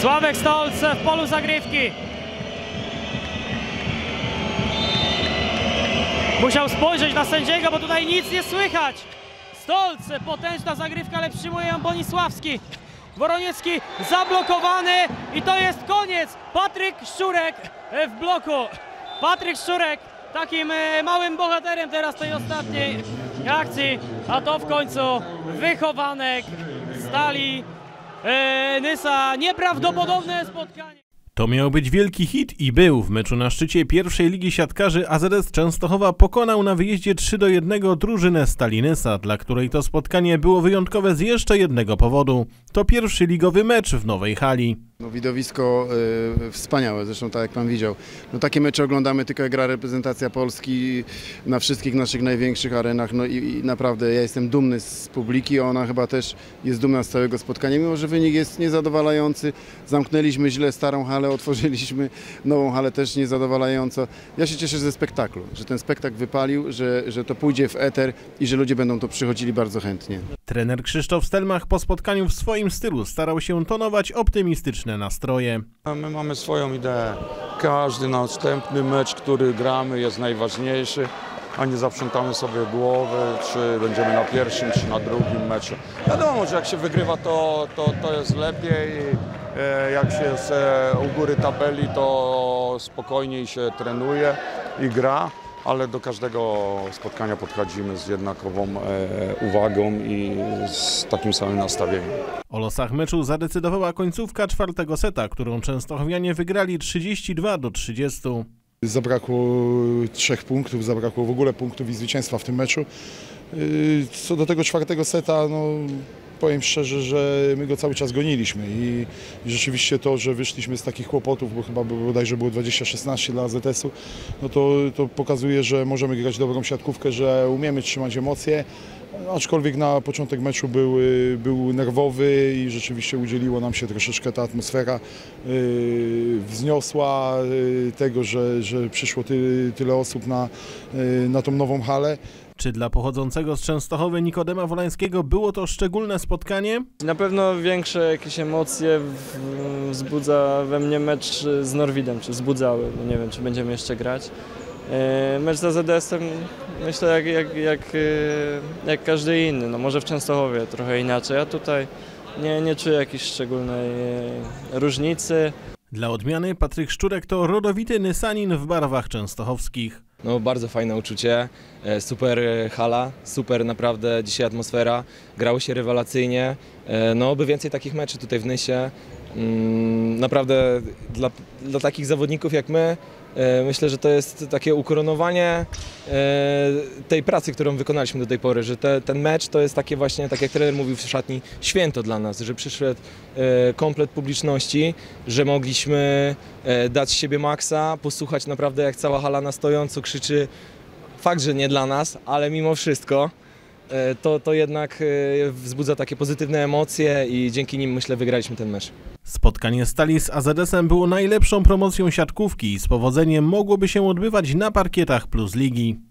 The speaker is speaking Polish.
Sławek Stolc w polu zagrywki. Musiał spojrzeć na sędziego, bo tutaj nic nie słychać. Stolc, potężna zagrywka, ale przyjmuje ją Bonisławski. Woroniecki zablokowany i to jest koniec. Patryk Szczurek w bloku. Patryk Szczurek takim e, małym bohaterem teraz tej ostatniej akcji, a to w końcu wychowanek stali Nysa. Nieprawdopodobne spotkanie. To miał być wielki hit i był. W meczu na szczycie pierwszej ligi siatkarzy AZS Częstochowa pokonał na wyjeździe 3 do 1 drużynę Stalinysa, dla której to spotkanie było wyjątkowe z jeszcze jednego powodu. To pierwszy ligowy mecz w nowej hali. No, widowisko y, wspaniałe, zresztą tak jak Pan widział. No, takie mecze oglądamy tylko jak gra reprezentacja Polski na wszystkich naszych największych arenach. No i, i naprawdę ja jestem dumny z publiki, ona chyba też jest dumna z całego spotkania, mimo że wynik jest niezadowalający. Zamknęliśmy źle starą halę, otworzyliśmy nową halę też niezadowalająco. Ja się cieszę ze spektaklu, że ten spektakl wypalił, że, że to pójdzie w eter i że ludzie będą to przychodzili bardzo chętnie. Trener Krzysztof Stelmach po spotkaniu w swoim stylu starał się tonować optymistyczne nastroje. My mamy swoją ideę. Każdy następny mecz, który gramy jest najważniejszy, a nie zaprzątamy sobie głowy, czy będziemy na pierwszym, czy na drugim meczu. Wiadomo, że jak się wygrywa, to, to, to jest lepiej. E, Jak się jest u góry tabeli, to spokojniej się trenuje i gra, ale do każdego spotkania podchodzimy z jednakową e, uwagą i z takim samym nastawieniem. O losach meczu zadecydowała końcówka czwartego seta, którą Częstochowianie wygrali 32 do 30. Zabrakło trzech punktów, zabrakło w ogóle punktów i zwycięstwa w tym meczu. Yy, Co do tego czwartego seta, no, powiem szczerze, że my go cały czas goniliśmy i rzeczywiście to, że wyszliśmy z takich kłopotów, bo chyba bodajże było 20-16 dla AZS-u, no to, to pokazuje, że możemy grać dobrą siatkówkę, że umiemy trzymać emocje. Aczkolwiek na początek meczu był, y, był nerwowy i rzeczywiście udzieliło nam się troszeczkę ta atmosfera y, wzniosła y, tego, że, że przyszło ty, tyle osób na, y, na tą nową halę. Czy dla pochodzącego z Częstochowy Nikodema Wolańskiego było to szczególne spotkanie? Na pewno większe jakieś emocje wzbudza we mnie mecz z Norwidem, czy wzbudzały, bo nie wiem, czy będziemy jeszcze grać. E, Mecz z AZS-em myślę jak, jak, jak, e, jak każdy inny, no może w Częstochowie trochę inaczej, a tutaj nie, nie czuję jakiejś szczególnej e, różnicy. Dla odmiany Patryk Szczurek to rodowity Nysanin w barwach częstochowskich. No bardzo fajne uczucie, e, super e, hala, super naprawdę dzisiaj atmosfera, grało się rewelacyjnie, e, no oby więcej takich meczy tutaj w Nysie. Mm, Naprawdę dla, dla takich zawodników jak my, e, myślę, że to jest takie ukoronowanie e, tej pracy, którą wykonaliśmy do tej pory, że te, ten mecz to jest takie właśnie, tak jak trener mówił w szatni, święto dla nas, że przyszedł e, komplet publiczności, że mogliśmy dać siebie maksa, posłuchać naprawdę jak cała hala na stojąco krzyczy, fakt, że nie dla nas, ale mimo wszystko to, to jednak wzbudza takie pozytywne emocje i dzięki nim myślę wygraliśmy ten mecz. Spotkanie Stali z AZS-em było najlepszą promocją siatkówki i z powodzeniem mogłoby się odbywać na parkietach Plus Ligi.